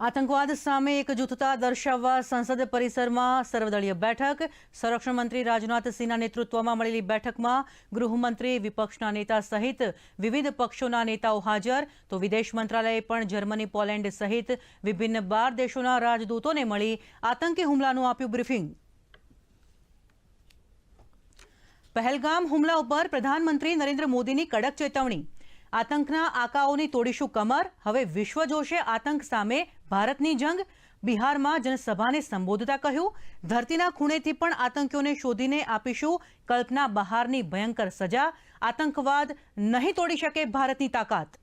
આતંકવાદ સામે એકજૂથતા દર્શાવવા સંસદ પરિસરમાં સર્વદળીય બેઠક. સંરક્ષણ મંત્રી રાજનાથ સિંહના નેતૃત્વમાં મળેલી બેઠકમાં ગૃહમંત્રી વિપક્ષના નેતા સહિત વિવિધ પક્ષોના નેતાઓ હાજર. તો વિદેશ મંત્રાલયે પણ જર્મની, પોલેન્ડ સહિત વિભિન્ન બાર દેશોના રાજદૂતોને મળી આતંકી હુમલાનું આપ્યું બ્રીફિંગ. પહેલગામ હુમલા ઉપર પ્રધાનમંત્રી નરેન્દ્ર મોદીની કડક ચેતવણી. આતંકના આકાઓની તોડીશું કમર. હવે વિશ્વ જોશે આતંક સામે ભારતની જંગ. બિહારમાં જનસભાને સંબોધતા કહ્યું, ધરતીના ખૂણેથી પણ આતંકીઓને શોધીને આપીશું કલ્પના બહારની ભયંકર સજા. આતંકવાદ નહીં તોડી શકે ભારતની તાકાત.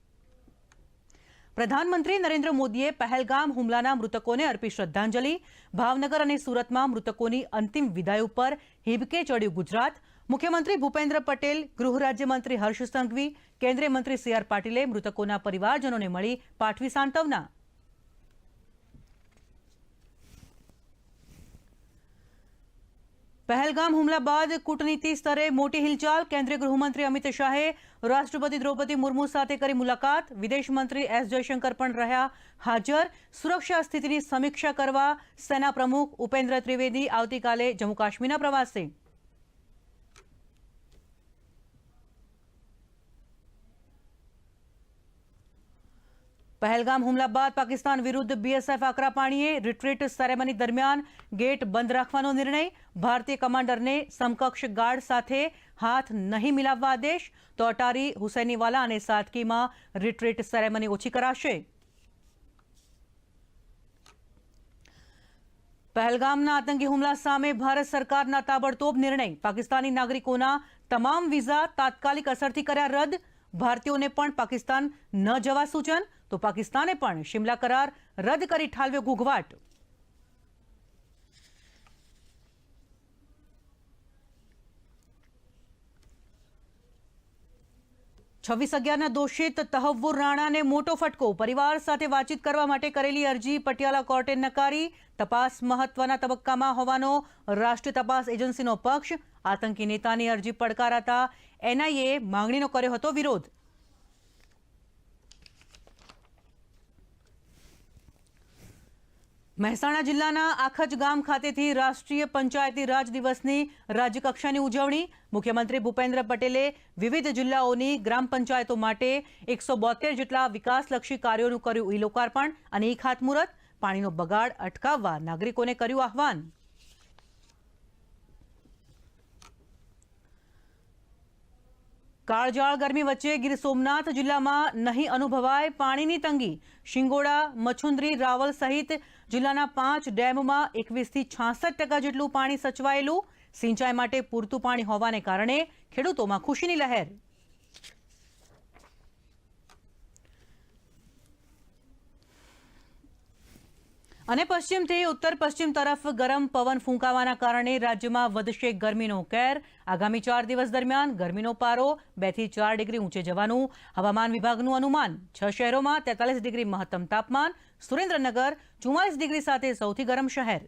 પ્રધાનમંત્રી નરેન્દ્ર મોદીએ પહેલગામ હુમલાના મૃતકોને અર્પી શ્રદ્ધાંજલિ. ભાવનગર અને સુરતમાં મૃતકોની અંતિમ વિદાય ઉપર હિબકે ચડ્યું ગુજરાત. મુખ્યમંત્રી ભૂપેન્દ્ર પટેલ, ગૃહ રાજ્યમંત્રી હર્ષ સંઘવી, કેન્દ્રીય મંત્રી સી આર પાટીલે મૃતકોના પરિવારજનોને મળી પાઠવી સાંત્વના. પહેલગામ હુમલા બાદ કૂટનીતિ સ્તરે મોટી હિલચાલ. કેન્દ્રીય ગૃહમંત્રી અમિત શાહે રાષ્ટ્રપતિ દ્રૌપદી મુર્મુ સાથે કરી મુલાકાત. વિદેશ મંત્રી એસ જયશંકર પણ રહ્યા હાજર. સુરક્ષા સ્થિતિની સમીક્ષા કરવા સેના પ્રમુખ ઉપેન્દ્ર ત્રિવેદી આવતીકાલે જમ્મુ કાશ્મીરના પ્રવાસે. પહેલગામ હુમલા બાદ પાકિસ્તાન વિરુદ્ધ બીએસએફ આકરા પાણીએ રિટ્રીટ સેરેમની દરમિયાન ગેટ બંધ રાખવાનો નિર્ણય. ભારતીય કમાન્ડરને સમકક્ષ ગાર્ડ સાથે હાથ નહીં મિલાવવા આદેશ તો અટારી હુસૈનીવાલા અને સાદકીમાં રિટ્રીટ સેરેમની ઓછી કરાશે પહેલગામના આતંકી હુમલા સામે ભારત સરકારના તાબડતોબ નિર્ણય પાકિસ્તાની નાગરિકોના તમામ વિઝા તાત્કાલિક અસરથી કર્યા રદ ભારતીયોને પણ પાકિસ્તાન ન જવા સૂચન, તો પાકિસ્તાને પણ શિમલા કરાર રદ કરી ઠાલવ્યો ઘૂઘવાટ. છવ્વીસ અગિયારના દોષિત તહવ્વુર રાણાને મોટો ફટકો. પરિવાર સાથે વાતચીત કરવા માટે કરેલી અરજી પટિયાલા કોર્ટે નકારી. તપાસ મહત્વના તબક્કામાં હોવાનો રાષ્ટ્રીય તપાસ એજન્સીનો પક્ષ. આતંકી નેતાની અરજી પડકારાતા એનઆઈએ માંગણીનો કર્યો હતો વિરોધ. મહેસાણા જિલ્લાના આખજ ગામ ખાતેથી રાષ્ટ્રીય પંચાયતી રાજ દિવસની રાજ્યકક્ષાની ઉજવણી. મુખ્યમંત્રી ભૂપેન્દ્ર પટેલે વિવિધ જિલ્લાઓની ગ્રામ પંચાયતો માટે એકસો બોતેર જેટલા વિકાસલક્ષી કાર્યોનું કર્યું ઈ લોકાર્પણ અને ઈ ખાતમુહૂર્ત. પાણીનો બગાડ અટકાવવા નાગરિકોને કર્યું આહવાન. કાળજાળ ગરમી વચ્ચે ગીર સોમનાથ જિલ્લામાં નહીં અનુભવાય પાણીની તંગી. શિંગોડા, મછુંદરી, રાવલ સહિત જિલ્લાના પાંચ ડેમમાં એકવીસથી છાસઠ ટકા જેટલું પાણી સચવાયેલું. સિંચાઈ માટે પૂરતું પાણી હોવાને કારણે ખેડૂતોમાં ખુશીની લહેર. અને પશ્ચિમથી ઉત્તર પશ્ચિમ તરફ ગરમ પવન ફૂંકાવાના કારણે રાજ્યમાં વધશે ગરમીનો કેર. આગામી ચાર દિવસ દરમિયાન ગરમીનો પારો બેથી ચાર ડિગ્રી ઊંચે જવાનું. હવામાન વિભાગનું અનુમાન, છ શહેરોમાં તેતાલીસ ડિગ્રી મહત્તમ તાપમાન. સુરેન્દ્રનગર ચુમ્માલીસ ડિગ્રી સાથે સૌથી ગરમ શહેર.